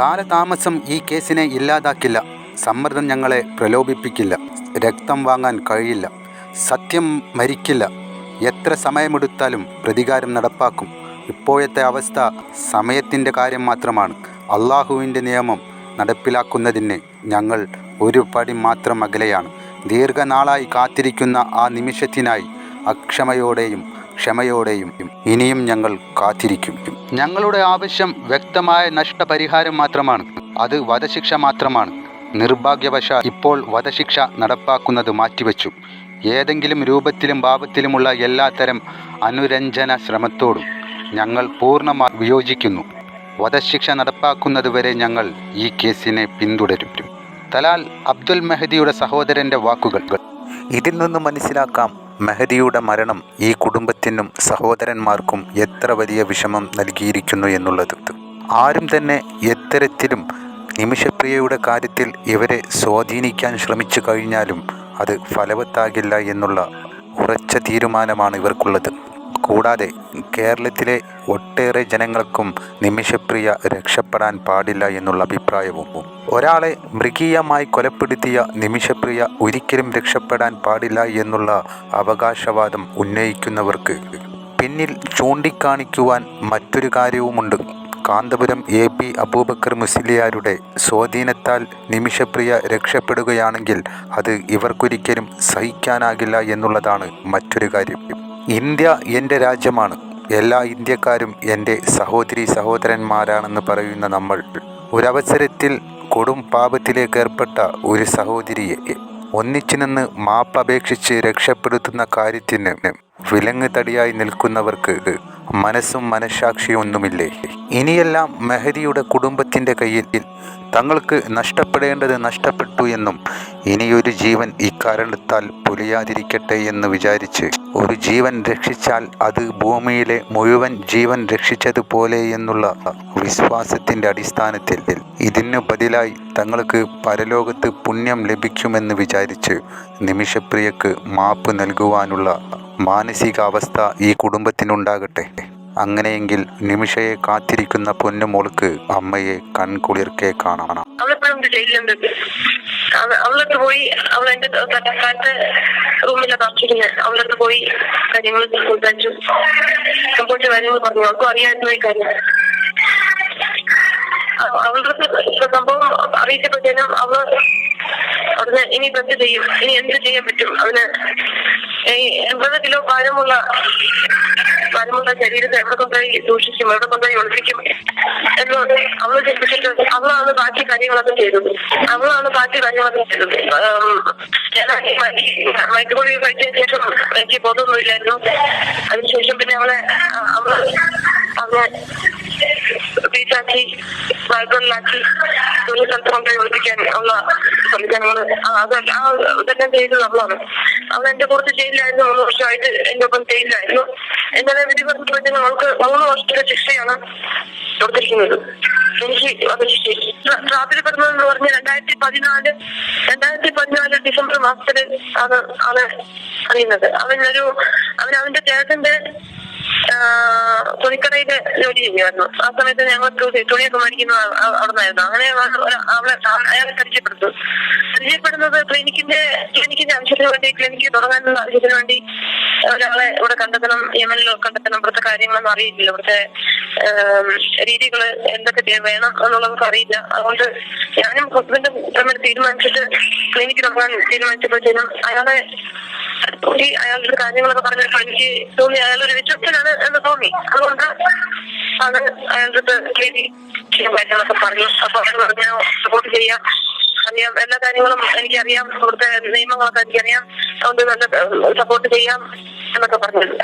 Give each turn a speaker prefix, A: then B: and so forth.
A: കാലതാമസം ഈ കേസിനെ ഇല്ലാതാക്കില്ല. സമ്മർദ്ദം ഞങ്ങളെ പ്രലോഭിപ്പിക്കില്ല. രക്തം വാങ്ങാൻ കഴിയില്ല. സത്യം മരിക്കില്ല. എത്ര സമയമെടുത്താലും പ്രതികാരം നടപ്പാക്കും. ഇപ്പോഴത്തെ അവസ്ഥ സമയത്തിന്റെ കാര്യം മാത്രമാണ്. അള്ളാഹുവിന്റെ നിയമം നടപ്പിലാക്കുന്നതിന് ഞങ്ങൾ ഒരു പടി മാത്രം അകലെയാണ്. ദീർഘനാളായി കാത്തിരിക്കുന്ന ആ നിമിഷത്തിനായി അക്ഷമയോടെയും ക്ഷമയോടെയും ഇനിയും ഞങ്ങൾ കാത്തിരിക്കും. ഞങ്ങളുടെ ആവശ്യം വ്യക്തമായ നഷ്ടപരിഹാരം മാത്രമാണ്. അത് വധശിക്ഷ മാത്രമാണ്. നിർഭാഗ്യവശാൽ ഇപ്പോൾ വധശിക്ഷ നടപ്പാക്കുന്നത് മാറ്റിവെച്ചു. ഏതെങ്കിലും രൂപത്തിലും ഭാവത്തിലുമുള്ള എല്ലാത്തരം അനുരഞ്ജന ശ്രമത്തോടും ഞങ്ങൾ പൂർണമായി വിയോജിക്കുന്നു. വധശിക്ഷ നടപ്പാക്കുന്നതുവരെ ഞങ്ങൾ ഈ കേസിനെ പിന്തുടരും. തലാൽ അബ്ദുൽ മെഹദിയുടെ സഹോദരന്റെ വാക്കുകൾ. ഇതിൽ നിന്ന് മനസ്സിലാക്കാം മെഹദിയുടെ മരണം ഈ കുടുംബത്തിനും സഹോദരന്മാർക്കും എത്ര വലിയ വിഷമം നൽകിയിരിക്കുന്നു എന്നുള്ളത്. ആരും തന്നെ എത്തരത്തിലും നിമിഷപ്രിയയുടെ കാര്യത്തിൽ ഇവരെ സ്വാധീനിക്കാൻ ശ്രമിച്ചു കഴിഞ്ഞാലും അത് ഫലവത്താകില്ല എന്നുള്ള ഉറച്ച തീരുമാനമാണ് ഇവർക്കുള്ളത്. കൂടാതെ കേരളത്തിലെ ഒട്ടേറെ ജനങ്ങൾക്കും നിമിഷപ്രിയ രക്ഷപ്പെടാൻ പാടില്ല എന്നുള്ള അഭിപ്രായവും ഒരാളെ മൃഗീയമായി കൊലപ്പെടുത്തിയ നിമിഷപ്രിയ ഒരിക്കലും രക്ഷപ്പെടാൻ പാടില്ല എന്നുള്ള അവകാശവാദം ഉന്നയിക്കുന്നവർക്ക് പിന്നിൽ ചൂണ്ടിക്കാണിക്കുവാൻ മറ്റൊരു കാര്യവുമുണ്ട്. കാന്തപുരം എ പി അബൂബക്കർ മുസ്ലിയാരുടെ സ്വാധീനത്താൽ നിമിഷപ്രിയ രക്ഷപ്പെടുകയാണെങ്കിൽ അത് ഇവർക്കൊരിക്കലും സഹിക്കാനാകില്ല എന്നുള്ളതാണ് മറ്റൊരു കാര്യം. ഇന്ത്യ എന്റെ രാജ്യമാണ്. എല്ലാ ഇന്ത്യക്കാരും എന്റെ സഹോദരി സഹോദരന്മാരാണെന്ന് പറയുന്ന നമ്മൾ. ഒരവസരത്തിൽ കൊടും പാപത്തിലേക്ക് ഏർപ്പെട്ട ഒരു സഹോദരിയെ ഒന്നിച്ചു നിന്ന് മാപ്പപേക്ഷിച്ച് രക്ഷപ്പെടുത്തുന്ന കാര്യത്തിന് വിലങ്ങ് തടിയായി നിൽക്കുന്നവർക്ക് മനസ്സും മനഃസാക്ഷിയും ഒന്നുമില്ലേ ഇനിയെല്ലാം മെഹദിയുടെ കുടുംബത്തിന്റെ കയ്യിൽ തങ്ങൾക്ക് നഷ്ടപ്പെടേണ്ടത് നഷ്ടപ്പെട്ടു എന്നും ഇനിയൊരു ജീവൻ ഇക്കാരണത്താൽ പൊലിയാതിരിക്കട്ടെ എന്ന് വിചാരിച്ച് ഒരു ജീവൻ രക്ഷിച്ചാൽ അത് ഭൂമിയിലെ മുഴുവൻ ജീവൻ രക്ഷിച്ചതുപോലെ എന്നുള്ള വിശ്വാസത്തിന്റെ അടിസ്ഥാനത്തിൽ ഇതിനു ബദലായി തങ്ങൾക്ക് പരലോകത്ത് പുണ്യം ലഭിക്കുമെന്ന് വിചാരിച്ച് നിമിഷപ്രിയക്ക് മാപ്പ് നൽകുവാനുള്ള മാനസികാവസ്ഥ ഈ കുടുംബത്തിനുണ്ടാകട്ടെ. അങ്ങനെയെങ്കിൽ നിമിഷയെ കാത്തിരിക്കുന്ന പൊന്നുമോൾക്ക് അമ്മയെ കൺകുളിർക്കെ കാണണം.
B: അവളടുത്ത് പോയി അവൾ എന്റെ തട്ടക്കാലത്ത് റൂമിലെ താമസിക്കുന്നത് അവളടുത്ത് പോയി കാര്യങ്ങൾ സംസാരിച്ചു. സംഭവിച്ച കാര്യങ്ങൾ പറഞ്ഞു. അവൾക്കും അറിയാമായിരുന്നു ഈ കാര്യം. അവ- അവളുടെ സംഭവം അറിയിച്ചപ്പോഴത്തേനും അവൾ അതിന് ഇനി എന്ത് ചെയ്യും? ഇനി എന്ത് ചെയ്യാൻ പറ്റും? അതിന് എൺപത് കിലോ ഭാരമുള്ള ഭാരമുള്ള ശരീരത്തെ എവിടെ കൊണ്ടുപോയി സൂക്ഷിക്കും? എവിടെ കൊണ്ടുപോയി ഒളിപ്പിക്കും? എന്ന് അവൾ ചിന്തിച്ചിട്ട് അവളാണ് ബാക്കി കാര്യങ്ങളൊക്കെ ചെയ്തത്. അവളാണ് ബാക്കി കാര്യങ്ങളൊക്കെ ചെയ്തത്. മയക്കുപൊടി കഴിച്ചതിന് ശേഷം എനിക്ക് ബോധമൊന്നുമില്ലായിരുന്നു. അതിനുശേഷം പിന്നെ അവളെ അവൾ അവളെ ബീച്ചാക്കി ബാൽക്കണിലാക്കി ഒരു സ്ഥലത്ത് കൊണ്ട് ഒളിപ്പിക്കാൻ ഉള്ള സംവിധാനങ്ങൾ ആ, ഇതെല്ലാം ചെയ്തത് അവളാണ് അവൾ എന്റെ കുറച്ച് ജയിലിലായിരുന്നു മൂന്ന് വർഷമായിട്ട് എന്റെ ഒപ്പം ജയിലിലായിരുന്നു. എന്നാലും വിധി പറഞ്ഞപ്പോഴത്തേനും അവൾക്ക് മൂന്ന് വർഷത്തിന്റെ ശിക്ഷയാണ് കൊടുത്തിരിക്കുന്നത്. എനിക്ക് അത് രാത്രി എന്ന് പറഞ്ഞ രണ്ടായിരത്തി പതിനാല് രണ്ടായിരത്തി പതിനാല് ഡിസംബർ മാസത്തിൽ ആണ് ആണ് അറിയുന്നത്. അവനൊരു അവൻ അവന്റെ ചേട്ടന്റെ ആ, തുണിക്കടയിൽ ജോലി ചെയ്യുമായിരുന്നു ആ സമയത്ത് ഞങ്ങൾ തുണി- തുണിയൊക്കെ മേടിക്കുന്ന അവിടെ നിന്നായിരുന്നു അങ്ങനെ അവ- അവളെ അയാളെ പരിചയപ്പെടുത്തു. പരിചയപ്പെടുന്നത് ക്ലിനിക്കിന്റെ ക്ലിനിക്കിന്റെ ആവശ്യത്തിന് വേണ്ടി ക്ലിനിക്ക് തുടങ്ങാനുള്ള ആവശ്യത്തിന് വേണ്ടി ഒരാളെ ഇവിടെ കണ്ടെത്തണം യമനിൽ കണ്ടെത്തണം. ഇവിടുത്തെ കാര്യങ്ങളൊന്നും അറിയില്ല. ഇവിടുത്തെ രീതികൾ എന്തൊക്കെ വേണം എന്നുള്ളതൊക്കെ അറിയില്ല. അതുകൊണ്ട് ഞാനും ഹസ്ബൻഡും തമ്മിൽ തീരുമാനിച്ചിട്ട് ക്ലിനിക്ക് തുടങ്ങാൻ തീരുമാനിച്ചപ്പോഴത്തേനും അയാളെ തോന്നി അയാളുടെ കാര്യങ്ങളൊക്കെ പറഞ്ഞപ്പോ എനിക്ക് തോന്നി അയാളൊരു വിശ്വസ്തനാണ് എന്ന് തോന്നി. അതുകൊണ്ട് അത് അയാളുടെ അടുത്ത് ക്ലിനിക് ചെയ്യാൻ കാര്യങ്ങളൊക്കെ പറഞ്ഞു. അപ്പൊ അയാൾ പറഞ്ഞു സപ്പോർട്ട് ചെയ്യാം. അറിയാം. എല്ലാ കാര്യങ്ങളും എനിക്കറിയാം. ഇവിടുത്തെ നിയമങ്ങളൊക്കെ എനിക്കറിയാം. അതുകൊണ്ട് നല്ല സപ്പോർട്ട് ചെയ്യാം എന്നൊക്കെ പറഞ്ഞു